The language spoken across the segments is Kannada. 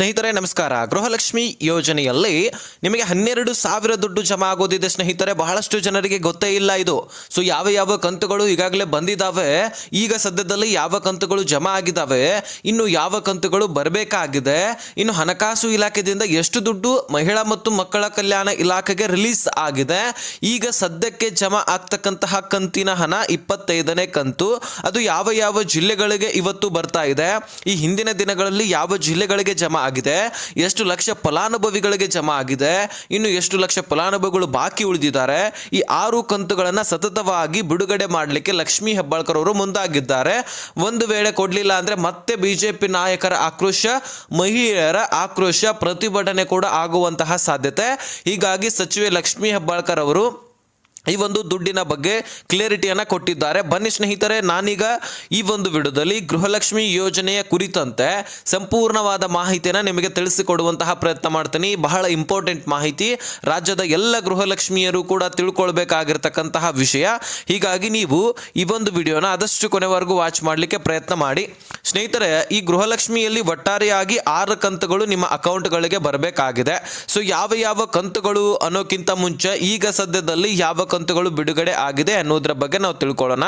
ಸ್ನೇಹಿತರೆ, ನಮಸ್ಕಾರ. ಗೃಹಲಕ್ಷ್ಮಿ ಯೋಜನೆಯಲ್ಲಿ ನಿಮಗೆ ಹನ್ನೆರಡು ಸಾವಿರ ದುಡ್ಡು ಜಮಾ ಆಗೋದಿದೆ ಸ್ನೇಹಿತರೆ. ಬಹಳಷ್ಟು ಜನರಿಗೆ ಗೊತ್ತೇ ಇಲ್ಲ ಇದು. ಸೊ ಯಾವ ಯಾವ ಕಂತುಗಳು ಈಗಾಗಲೇ ಬಂದಿದ್ದಾವೆ ಈಗ ಸದ್ಯದಲ್ಲಿ ಯಾವ ಕಂತುಗಳು ಜಮಾ ಆಗಿದ್ದಾವೆ ಇನ್ನು ಯಾವ ಕಂತುಗಳು ಬರಬೇಕಾಗಿದೆ, ಇನ್ನು ಹಣಕಾಸು ಇಲಾಖೆಯಿಂದ ಎಷ್ಟು ದುಡ್ಡು ಮಹಿಳಾ ಮತ್ತು ಮಕ್ಕಳ ಕಲ್ಯಾಣ ಇಲಾಖೆಗೆ ರಿಲೀಸ್ ಆಗಿದೆ, ಈಗ ಸದ್ಯಕ್ಕೆ ಜಮಾ ಆಗ್ತಕ್ಕಂತಹ ಕಂತಿನ ಹಣ ಇಪ್ಪತ್ತೈದನೇ ಕಂತು, ಅದು ಯಾವ ಯಾವ ಜಿಲ್ಲೆಗಳಿಗೆ ಇವತ್ತು ಬರ್ತಾ ಇದೆ, ಈ ಹಿಂದಿನ ದಿನಗಳಲ್ಲಿ ಯಾವ ಜಿಲ್ಲೆಗಳಿಗೆ ಜಮಾ ಆಗಿದೆ. ಎಷ್ಟು ಲಕ್ಷ ಫಲಾನುಭವಿಗಳಿಗೆ ಜಮಾ ಆಗಿದೆ. ಇನ್ನು ಎಷ್ಟು ಲಕ್ಷ ಫಲಾನುಭವಿಗಳು ಬಾಕಿ ಉಳಿದಿದ್ದಾರೆ. ಈ ಆರು ಕಂತುಗಳನ್ನು ಸತತವಾಗಿ ಬಿಡುಗಡೆ ಮಾಡಲಿಕ್ಕೆ ಲಕ್ಷ್ಮೀ ಹೆಬ್ಬಾಳ್ಕರ್ ಅವರು ಮುಂದಾಗಿದ್ದಾರೆ. ಒಂದು ವೇಳೆ ಕೊಡಲಿಲ್ಲ ಅಂದರೆ ಮತ್ತೆ ಬಿಜೆಪಿ ನಾಯಕರ ಆಕ್ರೋಶ, ಮಹಿಳೆಯರ ಆಕ್ರೋಶ ಪ್ರತಿಭಟನೆ ಕೂಡ ಆಗುವಂತಹ ಸಾಧ್ಯತೆ. ಹೀಗಾಗಿ ಸಚಿವೆ ಲಕ್ಷ್ಮೀ ಹೆಬ್ಬಾಳ್ಕರ್ ಅವರು ಈ ಒಂದು ದುಡ್ಡಿನ ಬಗ್ಗೆ ಕ್ಲಿಯರಿಟಿಯನ್ನು ಕೊಟ್ಟಿದ್ದಾರೆ. ಬನ್ನಿ ಸ್ನೇಹಿತರೆ, ನಾನೀಗ ಈ ಒಂದು ವಿಡಿಯೋದಲ್ಲಿ ಗೃಹಲಕ್ಷ್ಮಿ ಯೋಜನೆಯ ಕುರಿತಂತೆ ಸಂಪೂರ್ಣವಾದ ಮಾಹಿತಿಯನ್ನ ನಿಮಗೆ ತಿಳಿಸಿಕೊಡುವಂತಹ ಪ್ರಯತ್ನ ಮಾಡ್ತೀನಿ. ಬಹಳ ಇಂಪಾರ್ಟೆಂಟ್ ಮಾಹಿತಿ. ರಾಜ್ಯದ ಎಲ್ಲ ಗೃಹಲಕ್ಷ್ಮಿಯರು ಕೂಡ ತಿಳ್ಕೊಳ್ಬೇಕಾಗಿರ್ತಕ್ಕಂತಹ ವಿಷಯ. ಹೀಗಾಗಿ ನೀವು ಈ ಒಂದು ವಿಡಿಯೋನ ಆದಷ್ಟು ಕೊನೆವರೆಗೂ ವಾಚ್ ಮಾಡಲಿಕ್ಕೆ ಪ್ರಯತ್ನ ಮಾಡಿ. ಸ್ನೇಹಿತರೆ, ಈ ಗೃಹಲಕ್ಷ್ಮಿಯಲ್ಲಿ ಒಟ್ಟಾರೆಯಾಗಿ ಆರು ಕಂತುಗಳು ನಿಮ್ಮ ಅಕೌಂಟ್ಗಳಿಗೆ ಬರಬೇಕಾಗಿದೆ. ಸೊ, ಯಾವ ಯಾವ ಕಂತುಗಳು ಅನ್ನೋಕ್ಕಿಂತ ಮುಂಚೆ ಈಗ ಸದ್ಯದಲ್ಲಿ ಯಾವ ಕಂತುಗಳು ಬಿಡುಗಡೆ ಆಗಿದೆ ಅನ್ನೋದ್ರ ಬಗ್ಗೆ ನಾವು ತಿಳ್ಕೊಳ್ಳೋಣ.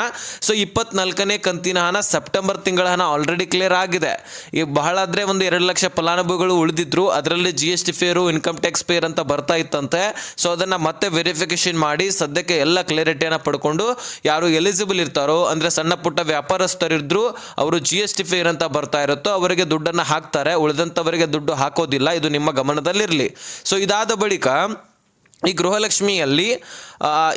ಸೊ ಇಪ್ಪತ್ನಾಲ್ಕನೇ ಕಂತಿನ ಹಣ ಸೆಪ್ಟೆಂಬರ್ ತಿಂಗಳ ಹಣ ಆಲ್ರೆಡಿ ಕ್ಲಿಯರ್ ಆಗಿದೆ. ಈಗ ಬಹಳ ಆದರೆ ಒಂದು ಎರಡು ಲಕ್ಷ ಫಲಾನುಭವಿಗಳು ಉಳಿದಿದ್ರು. ಅದರಲ್ಲಿ G S T fair income tax fair ಅಂತ ಬರ್ತಾ ಇತ್ತಂತೆ. ಸೊ ಅದನ್ನು ಮತ್ತೆ ವೆರಿಫಿಕೇಶನ್ ಮಾಡಿ ಸದ್ಯಕ್ಕೆ ಎಲ್ಲ ಕ್ಲಿಯರಿಟಿಯನ್ನು ಪಡ್ಕೊಂಡು ಯಾರು ಎಲಿಜಿಬಲ್ ಇರ್ತಾರೋ, ಅಂದರೆ ಸಣ್ಣ ಪುಟ್ಟ ವ್ಯಾಪಾರಸ್ಥರಿದ್ರು ಅವರು ಜಿ ಎಸ್ ಟಿ ಫೇರ್ ಅಂತ ಬರ್ತಾ ಇರುತ್ತೋ, ಅವರಿಗೆ ದುಡ್ಡನ್ನು ಹಾಕ್ತಾರೆ. ಉಳಿದಂಥವರಿಗೆ ದುಡ್ಡು ಹಾಕೋದಿಲ್ಲ. ಇದು ನಿಮ್ಮ ಗಮನದಲ್ಲಿರಲಿ. ಸೊ ಇದಾದ ಬಳಿಕ ಈ ಗೃಹಲಕ್ಷ್ಮಿಯಲ್ಲಿ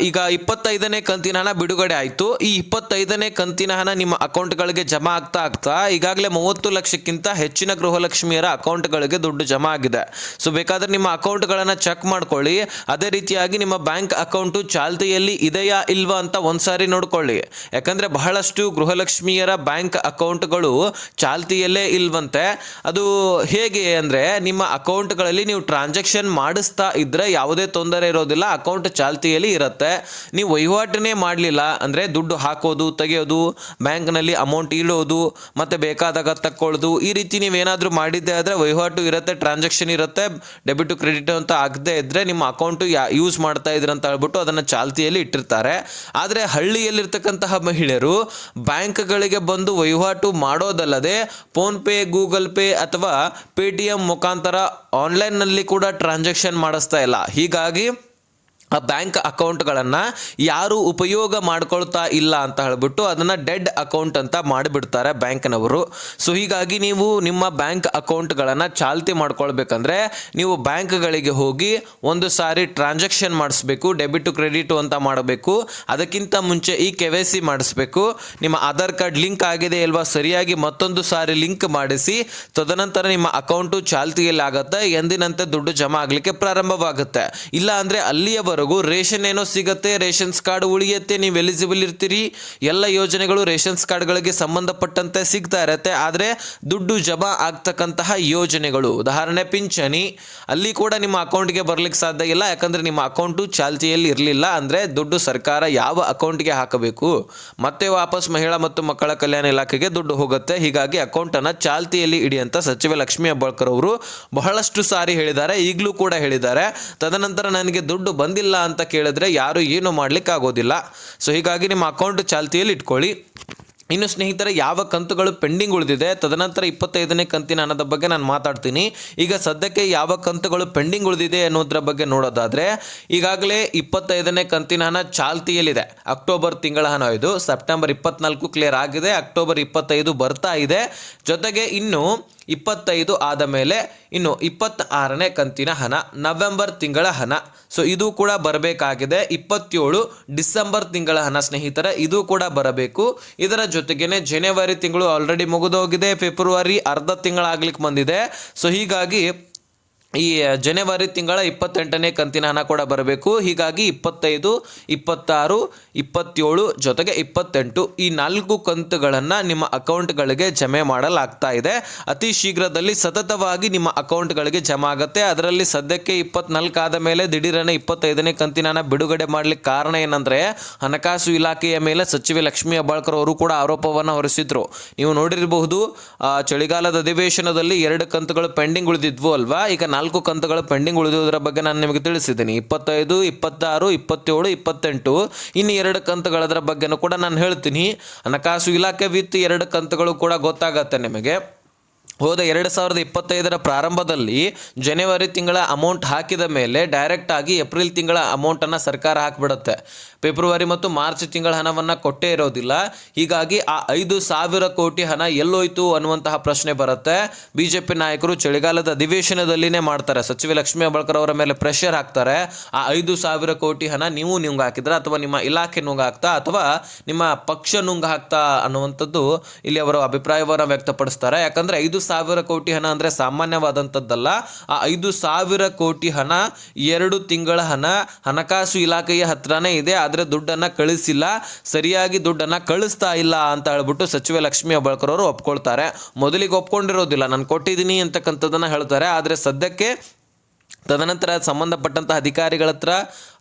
ಈಗ ಇಪ್ಪತ್ತೈದನೇ ಕಂತಿನ ಹಣ ಬಿಡುಗಡೆ ಆಯಿತು. ಈ ಇಪ್ಪತ್ತೈದನೇ ಕಂತಿನ ಹಣ ನಿಮ್ಮ ಅಕೌಂಟ್ಗಳಿಗೆ ಜಮಾ ಆಗ್ತಾ ಆಗ್ತಾ ಈಗಾಗಲೇ ಮೂವತ್ತು ಲಕ್ಷಕ್ಕಿಂತ ಹೆಚ್ಚಿನ ಗೃಹಲಕ್ಷ್ಮಿಯರ ಅಕೌಂಟ್ಗಳಿಗೆ ದುಡ್ಡು ಜಮಾ ಆಗಿದೆ. ಸೊ ಬೇಕಾದರೆ ನಿಮ್ಮ ಅಕೌಂಟ್ಗಳನ್ನು ಚೆಕ್ ಮಾಡ್ಕೊಳ್ಳಿ. ಅದೇ ರೀತಿಯಾಗಿ ನಿಮ್ಮ ಬ್ಯಾಂಕ್ ಅಕೌಂಟು ಚಾಲ್ತಿಯಲ್ಲಿ ಇದೆಯಾ ಇಲ್ವಾ ಅಂತ ಒಂದ್ಸಾರಿ ನೋಡ್ಕೊಳ್ಳಿ. ಯಾಕಂದರೆ ಬಹಳಷ್ಟು ಗೃಹಲಕ್ಷ್ಮಿಯರ ಬ್ಯಾಂಕ್ ಅಕೌಂಟ್ಗಳು ಚಾಲ್ತಿಯಲ್ಲೇ ಇಲ್ವಂತೆ. ಅದು ಹೇಗೆ ಅಂದರೆ ನಿಮ್ಮ ಅಕೌಂಟ್ಗಳಲ್ಲಿ ನೀವು ಟ್ರಾನ್ಸಾಕ್ಷನ್ ಮಾಡಿಸ್ತಾ ಇದ್ದರೆ ಯಾವುದೇ ತೊಂದರೆ ಇರೋದಿಲ್ಲ. ಅಕೌಂಟ್ ಚಾಲ್ತಿಯಲ್ಲಿ ಇರುತ್ತೆ. ನೀವು ವಹಿವಾಟನೇ ಮಾಡಲಿಲ್ಲ ಅಂದರೆ ದುಡ್ಡು ಹಾಕೋದು, ತೆಗೆಯೋದು, ಬ್ಯಾಂಕ್ನಲ್ಲಿ ಅಮೌಂಟ್ ಇಡೋದು, ಮತ್ತು ಬೇಕಾದಾಗ ತಕ್ಕೊಳ್ಳೋದು, ಈ ರೀತಿ ನೀವೇನಾದರೂ ಮಾಡಿದ್ದೆ ಆದರೆ ವಹಿವಾಟು ಇರುತ್ತೆ ಟ್ರಾನ್ಸಾಕ್ಷನ್ ಇರುತ್ತೆ ಡೆಬಿಟ್ ಕ್ರೆಡಿಟ್ ಅಂತ ಆಗದೆ ಇದ್ದರೆ ನಿಮ್ಮ ಅಕೌಂಟು ಯಾ ಯೂಸ್ ಮಾಡ್ತಾ ಇದ್ರಿ ಅಂತ ಹೇಳ್ಬಿಟ್ಟು ಅದನ್ನು ಚಾಲ್ತಿಯಲ್ಲಿ ಇಟ್ಟಿರ್ತಾರೆ. ಆದರೆ ಹಳ್ಳಿಯಲ್ಲಿರ್ತಕ್ಕಂತಹ ಮಹಿಳೆಯರು ಬ್ಯಾಂಕ್ಗಳಿಗೆ ಬಂದು ವಹಿವಾಟು ಮಾಡೋದಲ್ಲದೆ ಫೋನ್ಪೇ ಗೂಗಲ್ ಪೇ ಅಥವಾ ಪೇಟಿಎಂ ಮುಖಾಂತರ ಆನ್ಲೈನ್ನಲ್ಲಿ ಕೂಡ ಟ್ರಾನ್ಸಾಕ್ಷನ್ ಮಾಡಿಸ್ತಾ ಇಲ್ಲ. ಹೀಗಾಗಿ ಆ ಬ್ಯಾಂಕ್ ಅಕೌಂಟ್ಗಳನ್ನು ಯಾರು ಉಪಯೋಗ ಮಾಡ್ಕೊಳ್ತಾ ಇಲ್ಲ ಅಂತ ಹೇಳ್ಬಿಟ್ಟು ಅದನ್ನು ಡೆಡ್ ಅಕೌಂಟ್ ಅಂತ ಮಾಡಿಬಿಡ್ತಾರೆ ಬ್ಯಾಂಕ್ನವರು. ಸೊ ಹೀಗಾಗಿ ನೀವು ನಿಮ್ಮ ಬ್ಯಾಂಕ್ ಅಕೌಂಟ್ಗಳನ್ನು ಚಾಲ್ತಿ ಮಾಡ್ಕೊಳ್ಬೇಕಂದ್ರೆ ನೀವು ಬ್ಯಾಂಕ್ಗಳಿಗೆ ಹೋಗಿ ಒಂದು ಸಾರಿ ಟ್ರಾನ್ಸಾಕ್ಷನ್ ಮಾಡಿಸ್ಬೇಕು, ಡೆಬಿಟ್, ಕ್ರೆಡಿಟು ಅಂತ ಮಾಡಬೇಕು. ಅದಕ್ಕಿಂತ ಮುಂಚೆ ಈ ಕೆ ವೈ ಸಿ ಮಾಡಿಸ್ಬೇಕು. ನಿಮ್ಮ ಆಧಾರ್ ಕಾರ್ಡ್ ಲಿಂಕ್ ಆಗಿದೆ ಇಲ್ವಾ ಸರಿಯಾಗಿ ಮತ್ತೊಂದು ಸಾರಿ ಲಿಂಕ್ ಮಾಡಿಸಿ, ತದನಂತರ ನಿಮ್ಮ ಅಕೌಂಟು ಚಾಲ್ತಿಯಲ್ಲಿ ಆಗುತ್ತೆ, ಎಂದಿನಂತೆ ದುಡ್ಡು ಜಮಾ ಆಗಲಿಕ್ಕೆ ಪ್ರಾರಂಭವಾಗುತ್ತೆ. ಇಲ್ಲ ಅಂದರೆ ಅಲ್ಲಿಯವರೆಗೂ ರೇಷನ್ ಏನೋ ಸಿಗತ್ತೆ ರೇಷನ್ಸ್ ಕಾರ್ಡ್ ಉಳಿಯುತ್ತೆ, ನೀವು ಎಲಿಜಿಬಲ್ ಇರ್ತೀರಿ. ಎಲ್ಲ ಯೋಜನೆಗಳು ರೇಷನ್ಸ್ ಕಾರ್ಡ್ಗಳಿಗೆ ಸಂಬಂಧಪಟ್ಟಂತೆ ಸಿಗ್ತಾ ಇರತ್ತೆ. ಆದರೆ ದುಡ್ಡು ಜಮಾ ಆಗ್ತಕ್ಕಂತಹ ಯೋಜನೆಗಳು, ಉದಾಹರಣೆ ಪಿಂಚಣಿ, ಅಲ್ಲಿ ಕೂಡ ನಿಮ್ಮ ಅಕೌಂಟ್ಗೆ ಬರ್ಲಿಕ್ಕೆ ಸಾಧ್ಯ ಇಲ್ಲ. ಯಾಕಂದರೆ ನಿಮ್ಮ ಅಕೌಂಟು ಚಾಲ್ತಿಯಲ್ಲಿ ಇರಲಿಲ್ಲ ಅಂದರೆ ದುಡ್ಡು ಸರ್ಕಾರ ಯಾವ ಅಕೌಂಟ್ಗೆ ಹಾಕಬೇಕು? ಮತ್ತೆ ವಾಪಸ್ ಮಹಿಳಾ ಮತ್ತು ಮಕ್ಕಳ ಕಲ್ಯಾಣ ಇಲಾಖೆಗೆ ದುಡ್ಡು ಹೋಗುತ್ತೆ. ಹೀಗಾಗಿ ಅಕೌಂಟನ್ನು ಚಾಲ್ತಿಯಲ್ಲಿ ಇಡಿ ಅಂತ ಸಚಿವ ಲಕ್ಷ್ಮೀ ಹೆಬ್ಬಾಳ್ಕರ್ ಅವರು ಬಹಳಷ್ಟು ಸಾರಿ ಹೇಳಿದ್ದಾರೆ. ಈಗಲೂ ಕೂಡ ಹೇಳಿದ್ದಾರೆ. ತದನಂತರ ನನಗೆ ದುಡ್ಡು ಬಂದಿಲ್ಲ ಅಂತ ಕೇಳಿದ್ರೆ ಯಾರು ಏನು ಮಾಡ್ಲಿಕ್ಕೆ ಆಗೋದಿಲ್ಲ ಸೊ ಹೀಗಾಗಿ ನಿಮ್ಮ ಅಕೌಂಟ್ ಚಾಲ್ತಿಯಲ್ಲಿ ಇಟ್ಕೊಳ್ಳಿ. ಇನ್ನು ಸ್ನೇಹಿತರೆ, ಯಾವ ಕಂತುಗಳು ಪೆಂಡಿಂಗ್ ಉಳಿದಿದೆ, ತದನಂತರ ಇಪ್ಪತ್ತೈದನೇ ಕಂತಿನ ಹಣದ ಬಗ್ಗೆ ನಾನು ಮಾತಾಡ್ತೀನಿ. ಈಗ ಸದ್ಯಕ್ಕೆ ಯಾವ ಕಂತುಗಳು ಪೆಂಡಿಂಗ್ ಉಳಿದಿದೆ ಅನ್ನೋದ್ರ ಬಗ್ಗೆ ನೋಡೋದಾದರೆ, ಈಗಾಗಲೇ ಇಪ್ಪತ್ತೈದನೇ ಕಂತಿನ ಹಣ ಚಾಲ್ತಿಯಲ್ಲಿದೆ. ಅಕ್ಟೋಬರ್ ತಿಂಗಳ ಹಣ ಇದು. ಸೆಪ್ಟೆಂಬರ್ ಇಪ್ಪತ್ನಾಲ್ಕು ಕ್ಲಿಯರ್ ಆಗಿದೆ. ಅಕ್ಟೋಬರ್ ಇಪ್ಪತ್ತೈದು ಬರ್ತಾ ಇದೆ. ಜೊತೆಗೆ ಇನ್ನು ಇಪ್ಪತ್ತೈದು ಆದ ಮೇಲೆ ಇನ್ನು ಇಪ್ಪತ್ತಾರನೇ ಕಂತಿನ ಹಣ, ನವೆಂಬರ್ ತಿಂಗಳ ಹಣ. ಸೊ ಇದು ಕೂಡ ಬರಬೇಕಾಗಿದೆ. ಇಪ್ಪತ್ತೇಳು ಡಿಸೆಂಬರ್ ತಿಂಗಳ ಹಣ, ಸ್ನೇಹಿತರೆ, ಇದು ಕೂಡ ಬರಬೇಕು. ಇದರ ಜೊತೆಗೇನೆ ಜನವರಿ ತಿಂಗಳು ಆಲ್ರೆಡಿ ಮುಗಿದೋಗಿದೆ. ಫೆಬ್ರವರಿ ಅರ್ಧ ತಿಂಗಳಾಗ್ಲಿಕ್ಕೆ ಬಂದಿದೆ. ಸೊ ಹೀಗಾಗಿ ಈ ಜನವರಿ ತಿಂಗಳ ಇಪ್ಪತ್ತೆಂಟನೇ ಕಂತಿನ ಹಣ ಕೂಡ ಬರಬೇಕು. ಹೀಗಾಗಿ ಇಪ್ಪತ್ತೈದು, ಇಪ್ಪತ್ತಾರು, ಇಪ್ಪತ್ತೇಳು ಜೊತೆಗೆ ಇಪ್ಪತ್ತೆಂಟು ಈ ನಾಲ್ಕು ಕಂತುಗಳನ್ನು ನಿಮ್ಮ ಅಕೌಂಟ್ಗಳಿಗೆ ಜಮೆ ಮಾಡಲಾಗ್ತಾ ಇದೆ. ಅತಿ ಶೀಘ್ರದಲ್ಲಿ ಸತತವಾಗಿ ನಿಮ್ಮ ಅಕೌಂಟ್ಗಳಿಗೆ ಜಮಾ ಆಗುತ್ತೆ. ಅದರಲ್ಲಿ ಸದ್ಯಕ್ಕೆ ಇಪ್ಪತ್ನಾಲ್ಕು ಆದ ಮೇಲೆ ದಿಢೀರನೆ ಇಪ್ಪತ್ತೈದನೇ ಕಂತಿನ ಹಣ ಬಿಡುಗಡೆ ಮಾಡಲಿಕ್ಕೆ ಕಾರಣ ಏನಂದರೆ, ಹಣಕಾಸು ಇಲಾಖೆಯ ಮೇಲೆ ಸಚಿವೆ ಲಕ್ಷ್ಮೀ ಹೆಬ್ಬಾಳ್ಕರ್ ಅವರು ಕೂಡ ಆರೋಪವನ್ನು ಹೊರಿಸಿದ್ರು. ನೀವು ನೋಡಿರಬಹುದು ಚಳಿಗಾಲದ ಅಧಿವೇಶನದಲ್ಲಿ ಎರಡು ಕಂತುಗಳು ಪೆಂಡಿಂಗ್ ಉಳಿದಿದ್ವು ಅಲ್ವಾ? ಈಗ ನಾಲ್ಕು ಕಂತುಗಳು ಪೆಂಡಿಂಗ್ ಉಳಿದಿರೋದ್ರ ಬಗ್ಗೆ ನಾನು ನಿಮಗೆ ತಿಳಿಸಿದ್ದೀನಿ. ಇಪ್ಪತ್ತೈದು, ಇಪ್ಪತ್ತಾರು, ಇಪ್ಪತ್ತೇಳು, ಇಪ್ಪತ್ತೆಂಟು, ಇನ್ನು ಎರಡು ಕಂತುಗಳದ್ರ ಬಗ್ಗೆನೂ ಕೂಡ ನಾನು ಹೇಳ್ತೀನಿ. ಹಣಕಾಸು ಇಲಾಖೆ ವಿತ್ ಎರಡು ಕಂತುಗಳು ಕೂಡ ಗೊತ್ತಾಗತ್ತೆ ನಿಮಗೆ. ಹೋದ ಎರಡು ಸಾವಿರದ ಇಪ್ಪತ್ತೈದರ ಪ್ರಾರಂಭದಲ್ಲಿ ಜನವರಿ ತಿಂಗಳ ಅಮೌಂಟ್ ಹಾಕಿದ ಮೇಲೆ ಡೈರೆಕ್ಟ್ ಆಗಿ ಏಪ್ರಿಲ್ ತಿಂಗಳ ಅಮೌಂಟನ್ನು ಸರ್ಕಾರ ಹಾಕಿಬಿಡುತ್ತೆ. ಫೆಬ್ರವರಿ ಮತ್ತು ಮಾರ್ಚ್ ತಿಂಗಳ ಹಣವನ್ನು ಕೊಟ್ಟೇ ಇರೋದಿಲ್ಲ. ಹೀಗಾಗಿ ಆ ಐದು ಸಾವಿರ ಕೋಟಿ ಹಣ ಎಲ್ಲೋಯ್ತು ಅನ್ನುವಂತಹ ಪ್ರಶ್ನೆ ಬರುತ್ತೆ. ಬಿ ಜೆ ಪಿ ನಾಯಕರು ಚಳಿಗಾಲದ ಅಧಿವೇಶನದಲ್ಲಿನೇ ಮಾಡ್ತಾರೆ. ಸಚಿವೆ ಲಕ್ಷ್ಮೀ ಹೆಬ್ಬಾಳ್ಕರ್ ಅವರ ಮೇಲೆ ಪ್ರೆಷರ್ ಹಾಕ್ತಾರೆ. ಆ ಐದು ಸಾವಿರ ಕೋಟಿ ಹಣ ನೀವು ನಿಮ್ಗೆ ಹಾಕಿದ್ರೆ ಅಥವಾ ನಿಮ್ಮ ಇಲಾಖೆ ನುಂಗ್ ಹಾಕ್ತಾ ಅಥವಾ ನಿಮ್ಮ ಪಕ್ಷ ನುಂಗ್ ಹಾಕ್ತಾ ಅನ್ನುವಂಥದ್ದು ಇಲ್ಲಿ ಅವರು ಅಭಿಪ್ರಾಯವನ್ನು ವ್ಯಕ್ತಪಡಿಸ್ತಾರೆ. ಯಾಕಂದ್ರೆ ಐದು ಸಾವಿರ ಕೋಟಿ ಹಣ ಅಂದರೆ ಸಾಮಾನ್ಯವಾದಂಥದ್ದಲ್ಲ. ಆ ಐದು ಸಾವಿರ ಕೋಟಿ ಹಣ ಎರಡು ತಿಂಗಳ ಹಣ, ಹಣಕಾಸು ಇಲಾಖೆಯ ಹತ್ರನೇ ಇದೆ, ಆದರೆ ದುಡ್ಡನ್ನು ಕಳಿಸಿಲ್ಲ. ಸರಿಯಾಗಿ ದುಡ್ಡನ್ನು ಕಳಿಸ್ತಾ ಇಲ್ಲ ಅಂತ ಹೇಳ್ಬಿಟ್ಟು ಸಚಿವೆ ಲಕ್ಷ್ಮಿ ಹೆಬ್ಬಾಳ್ಕರ್ ಅವರು ಒಪ್ಕೊಳ್ತಾರೆ. ಮೊದಲಿಗೆ ಒಪ್ಕೊಂಡಿರೋದಿಲ್ಲ. ನಾನು ಕೊಟ್ಟಿದ್ದೀನಿ ಅಂತಕ್ಕಂಥದ್ದನ್ನು ಹೇಳ್ತಾರೆ. ಆದರೆ ಸದ್ಯಕ್ಕೆ ತದನಂತರ ಸಂಬಂಧಪಟ್ಟಂಥ ಅಧಿಕಾರಿಗಳ ಹತ್ರ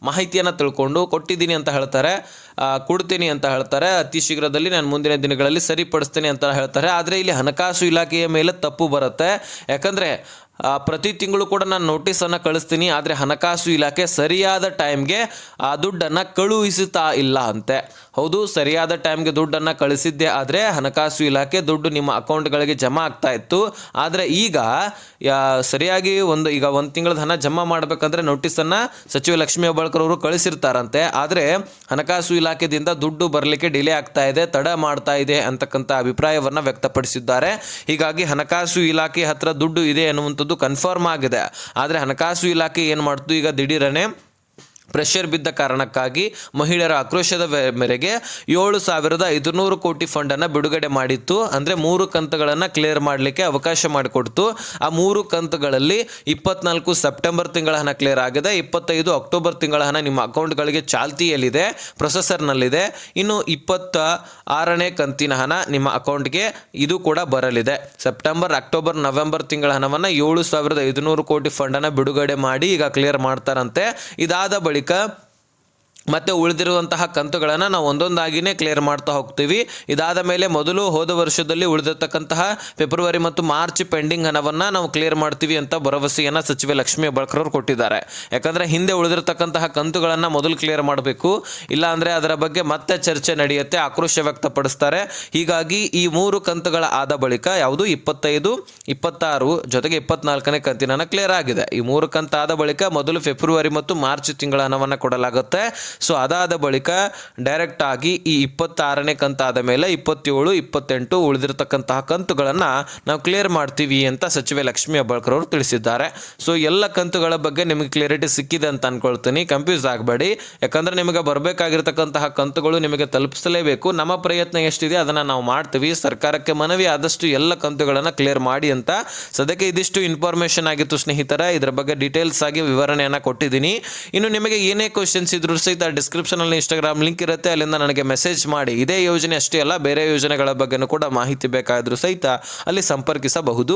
ಮಾಹಿತಿಯನ್ನು ತಿಳ್ಕೊಂಡು ಕೊಟ್ಟಿದ್ದೀನಿ ಅಂತ ಹೇಳ್ತಾರೆ ಕೊಡ್ತೀನಿ ಅಂತ ಹೇಳ್ತಾರೆ, ಅತಿ ಶೀಘ್ರದಲ್ಲಿ ನಾನು ಮುಂದಿನ ದಿನಗಳಲ್ಲಿ ಸರಿಪಡಿಸ್ತೀನಿ ಅಂತ ಹೇಳ್ತಾರೆ. ಆದರೆ ಇಲ್ಲಿ ಹಣಕಾಸು ಇಲಾಖೆಯ ಮೇಲೆ ತಪ್ಪು ಬರುತ್ತೆ. ಯಾಕಂದರೆ ಪ್ರತಿ ತಿಂಗಳು ಕೂಡ ನಾನು ನೋಟಿಸನ್ನು ಕಳಿಸ್ತೀನಿ. ಆದರೆ ಹಣಕಾಸು ಇಲಾಖೆ ಸರಿಯಾದ ಟೈಮ್ಗೆ ಆ ದುಡ್ಡನ್ನು ಕಳುಹಿಸುತ್ತಾ ಇಲ್ಲ ಅಂತೆ. ಹೌದು, ಸರಿಯಾದ ಟೈಮ್ಗೆ ದುಡ್ಡನ್ನು ಕಳಿಸಿದ್ದೆ. ಆದರೆ ಹಣಕಾಸು ಇಲಾಖೆ ದುಡ್ಡು ನಿಮ್ಮ ಅಕೌಂಟ್ಗಳಿಗೆ ಜಮಾ ಆಗ್ತಾ ಇತ್ತು. ಆದರೆ ಈಗ ಸರಿಯಾಗಿ ಒಂದು, ಈಗ ಒಂದು ತಿಂಗಳದ ಹಣ ಜಮಾ ಮಾಡಬೇಕಂದ್ರೆ ನೋಟಿಸನ್ನು ಸಚಿವ ಲಕ್ಷ್ಮೀ ಹೆಬ್ಬಾಳ್ಕರ್ ಅವರು ಕಳಿಸಿರ್ತಾರಂತೆ. ಆದರೆ ಹಣಕಾಸು ಇಲಾಖೆದಿಂದ ದುಡ್ಡು ಬರಲಿಕ್ಕೆ ಡಿಲೇ ಆಗ್ತಾ ಇದೆ, ತಡ ಮಾಡ್ತಾ ಇದೆ ಅಂತಕ್ಕಂಥ ಅಭಿಪ್ರಾಯವನ್ನು ವ್ಯಕ್ತಪಡಿಸಿದ್ದಾರೆ. ಹೀಗಾಗಿ ಹಣಕಾಸು ಇಲಾಖೆ ಹತ್ರ ದುಡ್ಡು ಇದೆ ಅನ್ನುವಂಥದ್ದು ಕನ್ಫರ್ಮ್ ಆಗಿದೆ. ಆದರೆ ಹಣಕಾಸು ಇಲಾಖೆ ಏನು ಮಾಡ್ತು? ಈಗ ದಿಢೀರನೆ ಪ್ರೆಷರ್ ಬಿದ್ದ ಕಾರಣಕ್ಕಾಗಿ ಮಹಿಳೆಯರ ಆಕ್ರೋಶದ ಮೇರೆಗೆ ಏಳು ಸಾವಿರದ ಐದುನೂರು ಕೋಟಿ ಫಂಡನ್ನು ಬಿಡುಗಡೆ ಮಾಡಿತ್ತು. ಅಂದರೆ ಮೂರು ಕಂತುಗಳನ್ನು ಕ್ಲಿಯರ್ ಮಾಡಲಿಕ್ಕೆ ಅವಕಾಶ ಮಾಡಿಕೊಡ್ತು. ಆ ಮೂರು ಕಂತುಗಳಲ್ಲಿ ಇಪ್ಪತ್ನಾಲ್ಕು ಸೆಪ್ಟೆಂಬರ್ ತಿಂಗಳ ಹಣ ಕ್ಲಿಯರ್ ಆಗಿದೆ. ಇಪ್ಪತ್ತೈದು ಅಕ್ಟೋಬರ್ ತಿಂಗಳ ಹಣ ನಿಮ್ಮ ಅಕೌಂಟ್ಗಳಿಗೆ ಚಾಲ್ತಿಯಲ್ಲಿದೆ ಪ್ರೊಸೆಸರ್ನಲ್ಲಿದೆ ಇನ್ನು ಇಪ್ಪತ್ತ ಆರನೇ ಕಂತಿನ ಹಣ ನಿಮ್ಮ ಅಕೌಂಟ್ಗೆ ಇದು ಕೂಡ ಬರಲಿದೆ. ಸೆಪ್ಟೆಂಬರ್ ಅಕ್ಟೋಬರ್ ನವೆಂಬರ್ ತಿಂಗಳ ಹಣವನ್ನು ಏಳು ಸಾವಿರದ ಐದುನೂರು ಕೋಟಿ ಫಂಡನ್ನು ಬಿಡುಗಡೆ ಮಾಡಿ ಈಗ ಕ್ಲಿಯರ್ ಮಾಡ್ತಾರಂತೆ. ಇದಾದ ಬಳಿಕ 보니까 ಮತ್ತೆ ಉಳಿದಿರುವಂತಹ ಕಂತುಗಳನ್ನು ನಾವು ಒಂದೊಂದಾಗಿನೇ ಕ್ಲಿಯರ್ ಮಾಡ್ತಾ ಹೋಗ್ತೀವಿ. ಇದಾದ ಮೇಲೆ ಮೊದಲು ಹೋದ ವರ್ಷದಲ್ಲಿ ಉಳಿದಿರ್ತಕ್ಕಂತಹ ಫೆಬ್ರವರಿ ಮತ್ತು ಮಾರ್ಚ್ ಪೆಂಡಿಂಗ್ ಹಣವನ್ನು ನಾವು ಕ್ಲಿಯರ್ ಮಾಡ್ತೀವಿ ಅಂತ ಭರವಸೆಯನ್ನು ಸಚಿವೆ ಲಕ್ಷ್ಮೀ ಬಳಕರವ್ರು ಕೊಟ್ಟಿದ್ದಾರೆ. ಯಾಕಂದರೆ ಹಿಂದೆ ಉಳಿದಿರ್ತಕ್ಕಂತಹ ಕಂತುಗಳನ್ನು ಮೊದಲು ಕ್ಲಿಯರ್ ಮಾಡಬೇಕು. ಇಲ್ಲ ಅಂದರೆ ಅದರ ಬಗ್ಗೆ ಮತ್ತೆ ಚರ್ಚೆ ನಡೆಯುತ್ತೆ, ಆಕ್ರೋಶ ವ್ಯಕ್ತಪಡಿಸ್ತಾರೆ. ಹೀಗಾಗಿ ಈ ಮೂರು ಕಂತುಗಳ ಆದ ಬಳಿಕ ಯಾವುದು? ಇಪ್ಪತ್ತೈದು, ಇಪ್ಪತ್ತಾರು ಜೊತೆಗೆ ಇಪ್ಪತ್ನಾಲ್ಕನೇ ಕಂತಿನ ಕ್ಲಿಯರ್ ಆಗಿದೆ. ಈ ಮೂರು ಕಂತು ಆದ ಬಳಿಕ ಮೊದಲು ಫೆಬ್ರವರಿ ಮತ್ತು ಮಾರ್ಚ್ ತಿಂಗಳ ಹಣವನ್ನು ಕೊಡಲಾಗುತ್ತೆ. ಸೊ ಅದಾದ ಬಳಿಕ ಡೈರೆಕ್ಟ್ ಆಗಿ ಈ ಇಪ್ಪತ್ತಾರನೇ ಕಂತಾದ ಮೇಲೆ ಇಪ್ಪತ್ತೇಳು, ಇಪ್ಪತ್ತೆಂಟು ಉಳಿದಿರತಕ್ಕಂತಹ ಕಂತುಗಳನ್ನು ನಾವು ಕ್ಲಿಯರ್ ಮಾಡ್ತೀವಿ ಅಂತ ಸಚಿವೆ ಲಕ್ಷ್ಮೀ ಹೆಬ್ಬಾಳ್ಕರ್ ಅವರು ತಿಳಿಸಿದ್ದಾರೆ. ಸೊ ಎಲ್ಲ ಕಂತುಗಳ ಬಗ್ಗೆ ನಿಮಗೆ ಕ್ಲಿಯರಿಟಿ ಸಿಕ್ಕಿದೆ ಅಂತ ಅನ್ಕೊಳ್ತೀನಿ. ಕನ್ಫ್ಯೂಸ್ ಆಗಬೇಡಿ. ಯಾಕಂದರೆ ನಿಮಗೆ ಬರಬೇಕಾಗಿರ್ತಕ್ಕಂತಹ ಕಂತುಗಳು ನಿಮಗೆ ತಲುಪಿಸಲೇಬೇಕು. ನಮ್ಮ ಪ್ರಯತ್ನ ಎಷ್ಟಿದೆ ಅದನ್ನು ನಾವು ಮಾಡ್ತೀವಿ. ಸರ್ಕಾರಕ್ಕೆ ಮನವಿ ಆದಷ್ಟು ಎಲ್ಲ ಕಂತುಗಳನ್ನು ಕ್ಲಿಯರ್ ಮಾಡಿ ಅಂತ ಸದ್ಯಕ್ಕೆ ಇದಿಷ್ಟು ಇನ್ಫಾರ್ಮೇಷನ್ ಆಗಿತ್ತು ಸ್ನೇಹಿತರ. ಇದರ ಬಗ್ಗೆ ಡೀಟೇಲ್ಸ್ ಆಗಿ ವಿವರಣೆಯನ್ನು ಕೊಟ್ಟಿದ್ದೀನಿ. ಇನ್ನು ನಿಮಗೆ ಏನೇ ಕ್ವಶನ್ಸ್ ಇದ್ರೂ ಸಹಿತ ಡಿಸ್ಕ್ರಿಪ್ಷನಲ್ಲಿ ಇನ್ಸ್ಟಾಗ್ರಾಮ್ ಲಿಂಕ್ ಇರುತ್ತೆ, ಅಲ್ಲಿಂದ ನನಗೆ ಮೆಸೇಜ್ ಮಾಡಿ. ಇದೇ ಯೋಜನೆ ಅಷ್ಟೇ ಅಲ್ಲ, ಬೇರೆ ಯೋಜನೆಗಳ ಬಗ್ಗೆನೂ ಕೂಡ ಮಾಹಿತಿ ಬೇಕಾದರೂ ಸಹಿತ ಅಲ್ಲಿ ಸಂಪರ್ಕಿಸಬಹುದು.